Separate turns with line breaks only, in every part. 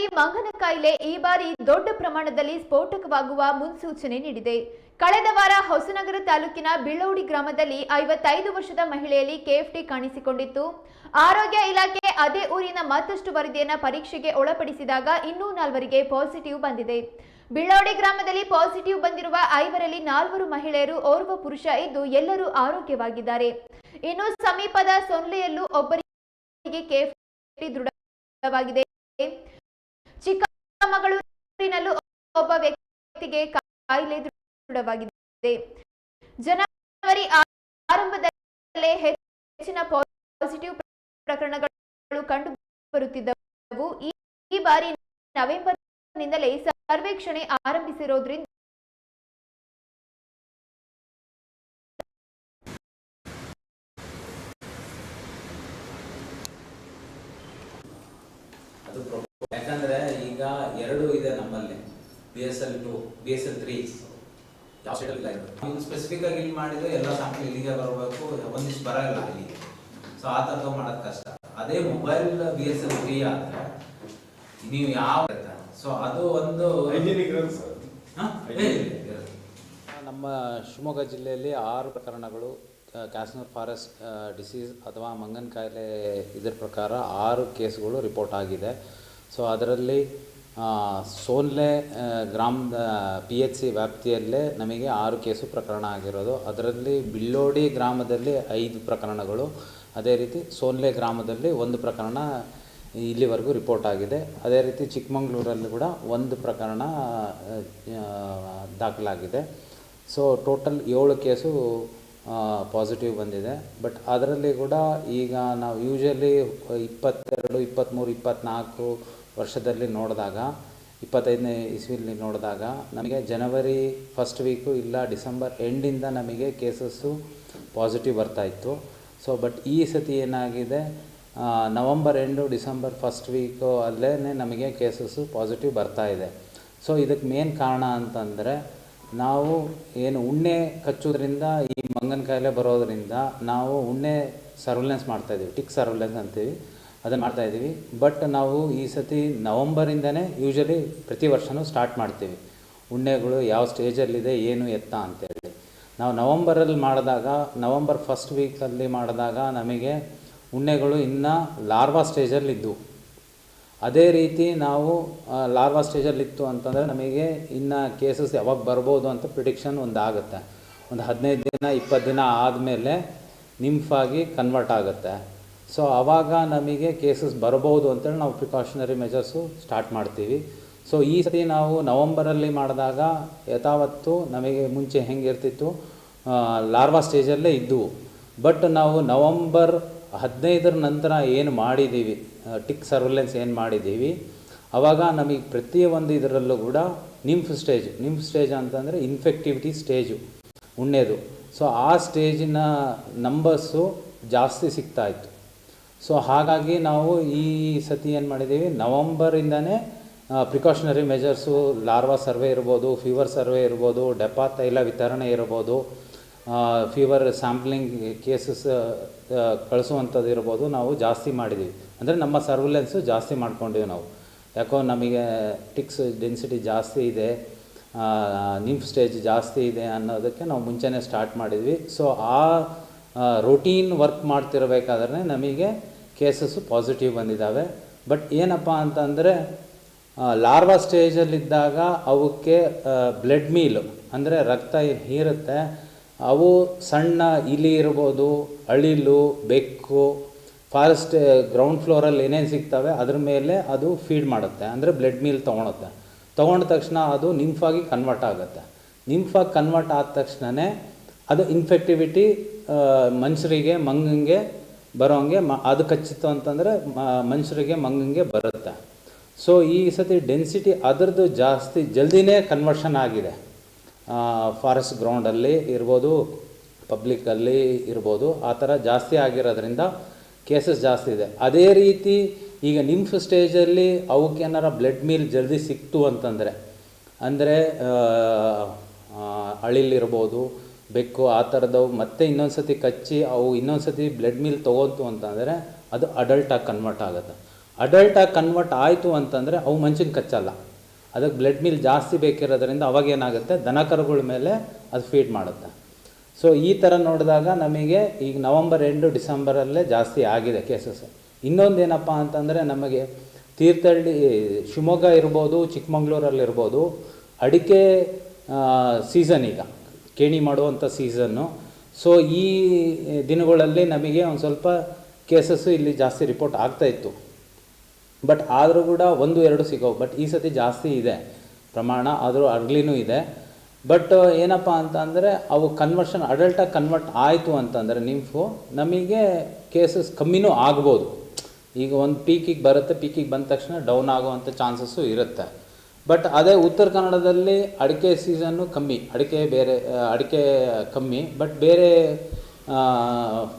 ಮಲೆನಾಡಿನಲ್ಲಿ ಮಂಗನ ಕಾಯಿಲೆ ಈ ಬಾರಿ ದೊಡ್ಡ ಪ್ರಮಾಣದಲ್ಲಿ ಸ್ಫೋಟಕವಾಗುವ ಮುನ್ಸೂಚನೆ ನೀಡಿದೆ. ಕಳೆದ ವಾರ ಹೊಸನಗರ ತಾಲೂಕಿನ ಬಿಳೌಡಿ ಗ್ರಾಮದಲ್ಲಿ ಐವತ್ತೈದು ವರ್ಷದ ಮಹಿಳೆಯಲ್ಲಿ ಕೆಎಫ್ಟಿ ಕಾಣಿಸಿಕೊಂಡಿತ್ತು. ಆರೋಗ್ಯ ಇಲಾಖೆ ಅದೇ ಊರಿನ ಮತ್ತಷ್ಟು ವರದಿಯನ್ನ ಪರೀಕ್ಷೆಗೆ ಒಳಪಡಿಸಿದಾಗ ಇನ್ನೂ ನಾಲ್ವರಿಗೆ ಪಾಸಿಟಿವ್ ಬಂದಿದೆ. ಬಿಳ್ಳೌಡಿ ಗ್ರಾಮದಲ್ಲಿ ಪಾಸಿಟಿವ್ ಬಂದಿರುವ ಐವರಲ್ಲಿ ನಾಲ್ವರು ಮಹಿಳೆಯರು ಓರ್ವ ಪುರುಷ ಇದ್ದು ಎಲ್ಲರೂ ಆರೋಗ್ಯವಾಗಿದ್ದಾರೆ. ಇನ್ನು ಸಮೀಪದ ಸೊನ್ಲೆಯಲ್ಲೂ ಒಬ್ಬರಿಗೆ ಕೆಎಫ್ಟಿ ದೃಢವಾಗಿದೆ. ಚಿಕ್ಕಮಗಳೂರಿನಲ್ಲೂ ಒಬ್ಬ ವ್ಯಕ್ತಿಗೆ ಕಾಯಿಲೆ ದೃಢವಾಗಿದೆ. ಜನವರಿ ಆರಂಭದಲ್ಲೇ ಹೆಚ್ಚಿನ ಪಾಸಿಟಿವ್ ಪ್ರಕರಣಗಳು ಕಂಡು ಬರುತ್ತಿದ್ದವು ಈ ಬಾರಿ ನವೆಂಬರ್ನಿಂದಲೇ ಸರ್ವೇಕ್ಷಣೆ ಆರಂಭಿಸಿರೋದ್ರಿಂದ
ಈಗ ಎರಡು ಇದೆ ನಮ್ಮಲ್ಲಿ. B S L two B S L three ಯಾವ ಸ್ಟೇಟಲ್ ಇಲ್ಲ ಇರೋದು ಇವ್ನು ಸ್ಪೆಸಿಫಿಕ್ ಆಗಿ ಇಲ್ಲಿ ಮಾಡಿದ್ರೆ ಎಲ್ಲ ಸಾಂಪಲ್ ಇಲ್ಲಿಗೆ ಬರಬೇಕು. ಒಂದಿಷ್ಟು ಬರಲ್ಲ ಇಲ್ಲಿ ಸೊ ಆ ಥರದ್ದು ಮಾಡೋದು ಕಷ್ಟ. ಅದೇ mobile B S L three ಆದರೆ ನೀವು ಯಾವ ಸೊ ಅದು ಒಂದು
ಹೈಜಿನಿಕ್ ಇರೋದು ಸರ್
ಹಾ?
ನಮ್ಮ ಶಿವಮೊಗ್ಗ ಜಿಲ್ಲೆಯಲ್ಲಿ ಆರು ಪ್ರಕರಣಗಳು ಕ್ಯಾಸ್ನೂರ್ ಫಾರೆಸ್ಟ್ ಡಿಸೀಸ್ ಅಥವಾ ಮಂಗನ ಕಾಯಿಲೆ ಇದರ ಪ್ರಕಾರ ಆರು ಕೇಸ್ಗಳು ರಿಪೋರ್ಟ್ ಆಗಿದೆ. ಸೊ ಅದರಲ್ಲಿ ಸೋನ್ಲೆ ಗ್ರಾಮದ ಪಿ ಎಚ್ ಸಿ ವ್ಯಾಪ್ತಿಯಲ್ಲೇ ನಮಗೆ ಆರು ಕೇಸು ಪ್ರಕರಣ ಆಗಿರೋದು. ಅದರಲ್ಲಿ ಬಿಳ್ಳೋಡಿ ಗ್ರಾಮದಲ್ಲಿ ಐದು ಪ್ರಕರಣಗಳು. ಅದೇ ರೀತಿ ಸೋನ್ಲೆ ಗ್ರಾಮದಲ್ಲಿ ಒಂದು ಪ್ರಕರಣ ಇಲ್ಲಿವರೆಗೂ ರಿಪೋರ್ಟ್ ಆಗಿದೆ. ಅದೇ ರೀತಿ ಚಿಕ್ಕಮಂಗ್ಳೂರಲ್ಲಿ ಕೂಡ ಒಂದು ಪ್ರಕರಣ ದಾಖಲಾಗಿದೆ. ಸೊ ಟೋಟಲ್ ಏಳು ಕೇಸು ಪಾಸಿಟಿವ್ ಬಂದಿದೆ. ಬಟ್ ಅದರಲ್ಲಿ ಕೂಡ ಈಗ ನಾವು ಯೂಶಲಿ ಇಪ್ಪತ್ತೆರಡು ಇಪ್ಪತ್ತ್ಮೂರು, ಇಪ್ಪತ್ತ್ನಾಲ್ಕು ವರ್ಷದಲ್ಲಿ ನೋಡಿದಾಗ, ಇಪ್ಪತ್ತೈದನೇ ಇಸ್ವಿಲಿ ನೋಡಿದಾಗ ನಮಗೆ ಜನವರಿ ಫಸ್ಟ್ ವೀಕು ಇಲ್ಲ, ಡಿಸೆಂಬರ್ ಎಂಡಿಂದ ನಮಗೆ ಕೇಸಸ್ಸು ಪಾಸಿಟಿವ್ ಬರ್ತಾಯಿತ್ತು ಸೊ ಬಟ್ ಈ ಸತಿ ಏನಾಗಿದೆ November end December first week ಅಲ್ಲೇ ನಮಗೆ ಕೇಸಸ್ಸು ಪಾಸಿಟಿವ್ ಬರ್ತಾ ಇದೆ. ಸೊ ಇದಕ್ಕೆ ಮೇನ್ ಕಾರಣ ಅಂತಂದರೆ, ನಾವು ಏನು ಉಣ್ಣೆ ಕಚ್ಚೋದ್ರಿಂದ, ಈ ಮಂಗನ ಕಾಯಿಲೆ ಬರೋದರಿಂದ ನಾವು ಉಣ್ಣೆ ಸರ್ವೆಲೆನ್ಸ್ ಮಾಡ್ತಾಯಿದ್ದೀವಿ ಟಿಕ್ ಸರ್ವೆಲೆನ್ಸ್ ಅಂತೀವಿ. ಅದನ್ನು ಮಾಡ್ತಾಯಿದ್ದೀವಿ ಬಟ್ ನಾವು ಈ ಸತಿ ನವಂಬರಿಂದನೇ ಯೂಶಲಿ ಪ್ರತಿ ವರ್ಷವೂ ಸ್ಟಾರ್ಟ್ ಮಾಡ್ತೀವಿ. ಉಣ್ಣೆಗಳು ಯಾವ ಸ್ಟೇಜಲ್ಲಿದೆ ಏನು ಎತ್ತ ಅಂತೇಳಿ. ನಾವು ನವಂಬರಲ್ಲಿ ಮಾಡಿದಾಗ, ನವಂಬರ್ ಫಸ್ಟ್ ವೀಕಲ್ಲಿ ಮಾಡಿದಾಗ ನಮಗೆ ಉಣ್ಣೆಗಳು ಇನ್ನೂ ಲಾರ್ವಾ ಸ್ಟೇಜಲ್ಲಿದ್ದವು ಅದೇ ರೀತಿ ನಾವು ಲಾರ್ವಾ ಸ್ಟೇಜಲ್ಲಿತ್ತು ಅಂತಂದರೆ ನಮಗೆ ಇನ್ನು ಕೇಸಸ್ ಯಾವಾಗ ಬರ್ಬೋದು ಅಂತ ಪ್ರಿಡಿಕ್ಷನ್ ಒಂದು ಆಗುತ್ತೆ. ಒಂದು ಹದಿನೈದು ದಿನ, ಇಪ್ಪತ್ತು ದಿನ ಆದಮೇಲೆ ನಿಂಫಾಗಿ ಕನ್ವರ್ಟ್ ಆಗುತ್ತೆ. ಸೊ ಆವಾಗ ನಮಗೆ ಕೇಸಸ್ ಬರಬಹುದು ಅಂತೇಳಿ ನಾವು ಪ್ರಿಕಾಷನರಿ ಮೆಜರ್ಸು ಸ್ಟಾರ್ಟ್ ಮಾಡ್ತೀವಿ. ಸೊ ಈ ಸತಿ ನಾವು ನವಂಬರಲ್ಲಿ ಮಾಡಿದಾಗ ಯಥಾವತ್ತು ನಮಗೆ ಮುಂಚೆ ಹೆಂಗಿರ್ತಿತ್ತು ಲಾರ್ವಾ ಸ್ಟೇಜಲ್ಲೇ ಇದ್ದವು ಬಟ್ ನಾವು ನವಂಬರ್ ಹದಿನೈದರ ನಂತರ ಏನು ಮಾಡಿದ್ದೀವಿ ಟಿಕ್ ಸರ್ವೆಲೆನ್ಸ್ ಏನು ಮಾಡಿದ್ದೀವಿ ಆವಾಗ ನಮಗೆ ಪ್ರತಿಯೊಂದು ಇದರಲ್ಲೂ ಕೂಡ ನಿಂಫ್ ಸ್ಟೇಜ್ ನಿಂಫ್ ಸ್ಟೇಜ್ ಅಂತಂದರೆ ಇನ್ಫೆಕ್ಟಿವಿಟಿ ಸ್ಟೇಜು ಉಣ್ಣೆದು. ಸೊ ಆ ಸ್ಟೇಜಿನ ನಂಬರ್ಸು ಜಾಸ್ತಿ ಸಿಗ್ತಾ ಇತ್ತು. ಸೊ ಹಾಗಾಗಿ ನಾವು ಈ ಸತಿ ಏನು ಮಾಡಿದ್ದೀವಿ? ನವಂಬರಿಂದನೇ ಪ್ರಿಕಾಷನರಿ ಮೆಜರ್ಸು ಲಾರ್ವಾ ಸರ್ವೆ ಇರ್ಬೋದು ಫೀವರ್ ಸರ್ವೆ ಇರ್ಬೋದು ಡೆಪಾ ತೈಲ ವಿತರಣೆ ಇರ್ಬೋದು ಫೀವರ್ ಸ್ಯಾಂಪ್ಲಿಂಗ್ ಕೇಸಸ್ ಕಳಿಸುವಂಥದ್ದು ಇರ್ಬೋದು ನಾವು ಜಾಸ್ತಿ ಮಾಡಿದ್ದೀವಿ. ಅಂದರೆ ನಮ್ಮ ಸರ್ವಿಲೆನ್ಸು ಜಾಸ್ತಿ ಮಾಡ್ಕೊಂಡಿವಿ ನಾವು. ಯಾಕೋ ನಮಗೆ ಟಿಕ್ಸ್ ಡೆನ್ಸಿಟಿ ಜಾಸ್ತಿ ಇದೆ ನಿಂಫ್ ಸ್ಟೇಜ್ ಜಾಸ್ತಿ ಇದೆ ಅನ್ನೋದಕ್ಕೆ ನಾವು ಮುಂಚೆನೇ ಸ್ಟಾರ್ಟ್ ಮಾಡಿದ್ವಿ. ಸೊ ಆ ರೊಟೀನ್ ವರ್ಕ್ ಮಾಡ್ತಿರಬೇಕಾದ್ರೆ ನಮಗೆ ಕೇಸಸ್ಸು ಪಾಸಿಟಿವ್ ಬಂದಿದ್ದಾವೆ ಬಟ್ ಏನಪ್ಪ ಅಂತಂದರೆ ಲಾರ್ವಾ ಸ್ಟೇಜಲ್ಲಿದ್ದಾಗ ಅವಕ್ಕೆ ಬ್ಲಡ್ ಮೀಲು ಅಂದರೆ ರಕ್ತ ಹೀರುತ್ತೆ. ಅವು ಸಣ್ಣ ಇಲಿ ಇರ್ಬೋದು, ಅಳಿಲು, ಬೆಕ್ಕು ಫಾರೆಸ್ಟ್ ಗ್ರೌಂಡ್ ಫ್ಲೋರಲ್ಲಿ ಏನೇನು ಸಿಗ್ತವೆ, ಅದ್ರ ಮೇಲೆ ಅದು ಫೀಡ್ ಮಾಡುತ್ತೆ. ಅಂದರೆ ಬ್ಲಡ್ ಮೀಲ್ ತೊಗೊಳುತ್ತೆ. ತೊಗೊಂಡ ತಕ್ಷಣ ಅದು ನಿಂಫಾಗಿ ಕನ್ವರ್ಟ್ ಆಗುತ್ತೆ. ನಿಂಫಾಗಿ ಕನ್ವರ್ಟ್ ಆದ ತಕ್ಷಣವೇ ಅದು ಇನ್ಫೆಕ್ಟಿವಿಟಿ ಮನುಷ್ಯರಿಗೆ, ಮಂಗಂಗೆ ಬರೋಂಗೆ ಮ ಅದು ಕಚ್ಚಿತ್ತು ಅಂತಂದರೆ ಮನುಷ್ಯರಿಗೆ ಮಂಗಂಗೆ ಬರುತ್ತೆ. ಸೊ ಈ ಸತಿ ಡೆನ್ಸಿಟಿ ಅದರದ್ದು ಜಾಸ್ತಿ ಜಲ್ದಿನೇ ಕನ್ವರ್ಷನ್ ಆಗಿದೆ. ಫಾರೆಸ್ಟ್ ಗ್ರೌಂಡಲ್ಲಿ ಇರ್ಬೋದು ಪಬ್ಲಿಕ್ಕಲ್ಲಿ ಇರ್ಬೋದು, ಆ ಥರ ಜಾಸ್ತಿ ಆಗಿರೋದ್ರಿಂದ ಕೇಸಸ್ ಜಾಸ್ತಿ ಇದೆ. ಅದೇ ರೀತಿ ಈಗ ನಿಂಫ್ ಸ್ಟೇಜಲ್ಲಿ ಅವಕ್ಕೇನಾರ ಬ್ಲಡ್ ಮೀಲ್ ಜಲ್ದಿ ಸಿಕ್ತು ಅಂತಂದರೆ, ಅಂದರೆ ಅಳಿಲಿರ್ಬೋದು ಬೆಕ್ಕು ಆ ಥರದವು, ಮತ್ತೆ ಇನ್ನೊಂದು ಸತಿ ಕಚ್ಚಿ, ಅವು ಇನ್ನೊಂದು ಸತಿ ಬ್ಲಡ್ ಮಿಲ್ ತೊಗೋತು ಅಂತಂದರೆ ಅದು ಅಡಲ್ಟಾಗಿ ಕನ್ವರ್ಟ್ ಆಗುತ್ತೆ. ಅಡಲ್ಟಾಗಿ ಕನ್ವರ್ಟ್ ಆಯಿತು ಅಂತಂದರೆ ಅವು ಮನುಷ್ಯನ ಕಚ್ಚಲ್ಲ. ಅದಕ್ಕೆ ಬ್ಲಡ್ ಮಿಲ್ ಜಾಸ್ತಿ ಬೇಕಿರೋದ್ರಿಂದ ಅವಾಗ ಏನಾಗುತ್ತೆ? ದನಕರುಗಳ ಮೇಲೆ ಅದು ಫೀಡ್ ಮಾಡುತ್ತೆ. ಸೊ ಈ ಥರ ನೋಡಿದಾಗ ನಮಗೆ ಈಗ ನವಂಬರ್ ಎಂಡು ಡಿಸೆಂಬರಲ್ಲೇ ಜಾಸ್ತಿ ಆಗಿದೆ ಕೇಸಸ್ ಇನ್ನೊಂದು ಏನಪ್ಪ ಅಂತಂದರೆ ನಮಗೆ ತೀರ್ಥಹಳ್ಳಿ, ಶಿವಮೊಗ್ಗ ಇರ್ಬೋದು ಚಿಕ್ಕಮಂಗ್ಳೂರಲ್ಲಿ ಇರ್ಬೋದು ಅಡಿಕೆ ಸೀಸನ್ ಈಗ. ಕೇಣಿ ಮಾಡುವಂಥ ಸೀಸನ್ನು ಸೊ ಈ ದಿನಗಳಲ್ಲಿ ನಮಗೆ ಒಂದು ಸ್ವಲ್ಪ ಕೇಸಸ್ಸು ಇಲ್ಲಿ ಜಾಸ್ತಿ ರಿಪೋರ್ಟ್ ಆಗ್ತಾ ಇತ್ತು. ಬಟ್ ಆದರೂ ಕೂಡ ಒಂದು, ಎರಡು ಸಿಗೋ ಬಟ್ ಈ ಸತಿ ಜಾಸ್ತಿ ಇದೆ. ಪ್ರಮಾಣ ಆದರೂ ಅರ್ಲಿನೂ ಇದೆ. ಬಟ್ ಏನಪ್ಪ ಅಂತ ಅಂದರೆ ಅವು ಕನ್ವರ್ಷನ್ ಅಡಲ್ಟಾಗಿ ಕನ್ವರ್ಟ್ ಆಯಿತು ಅಂತಂದರೆ ನಿಂಫು ನಮಗೆ ಕೇಸಸ್ ಕಮ್ಮಿನೂ ಆಗ್ಬೋದು. ಈಗ ಒಂದು ಪೀಕಿಗೆ ಬರುತ್ತೆ ಪೀಕಿಗೆ ಬಂದ ತಕ್ಷಣ ಡೌನ್ ಆಗುವಂಥ ಚಾನ್ಸಸ್ಸು ಇರುತ್ತೆ. ಬಟ್ ಅದೇ ಉತ್ತರ ಕನ್ನಡದಲ್ಲಿ ಅಡಿಕೆ ಸೀಸನ್ನು ಕಮ್ಮಿ, ಅಡಿಕೆ ಬೇರೆ ಅಡಿಕೆ ಕಮ್ಮಿ ಬಟ್ ಬೇರೆ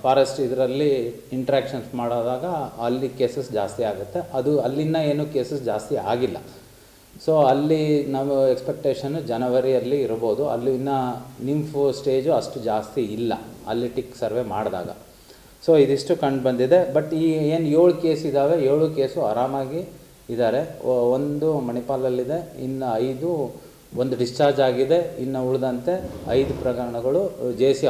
ಫಾರೆಸ್ಟ್ ಇದರಲ್ಲಿ ಇಂಟ್ರ್ಯಾಕ್ಷನ್ಸ್ ಮಾಡೋದಾಗ ಅಲ್ಲಿ ಕೇಸಸ್ ಜಾಸ್ತಿ ಆಗುತ್ತೆ. ಅದು ಅಲ್ಲಿನ ಏನು ಕೇಸಸ್ ಜಾಸ್ತಿ ಆಗಿಲ್ಲ. ಸೊ ಅಲ್ಲಿ ನಾವು ಎಕ್ಸ್ಪೆಕ್ಟೇಷನ್ ಜನವರಿಯಲ್ಲಿ ಇರ್ಬೋದು. ಅಲ್ಲಿ ಇನ್ನು ನಿಂಫು ಸ್ಟೇಜು ಅಷ್ಟು ಜಾಸ್ತಿ ಇಲ್ಲ, ಅಲ್ಲಿ ಟಿಕ್ ಸರ್ವೆ ಮಾಡಿದಾಗ. ಸೊ ಇದಿಷ್ಟು ಕಂಡು ಬಂದಿದೆ. ಬಟ್ ಈ ಏನು ಏಳು ಕೇಸ್ ಇದ್ದಾವೆ ಏಳು ಕೇಸು ಆರಾಮಾಗಿ ಇದ್ದಾರೆ. ಒಂದು ಮಣಿಪಾಲಲ್ಲಿದೆ ಇನ್ನು ಐದು ಒಂದು ಡಿಸ್ಚಾರ್ಜ್ ಆಗಿದೆ ಇನ್ನು ಉಳಿದಂತೆ ಐದು ಪ್ರಕರಣಗಳು ಜೆ ಸಿ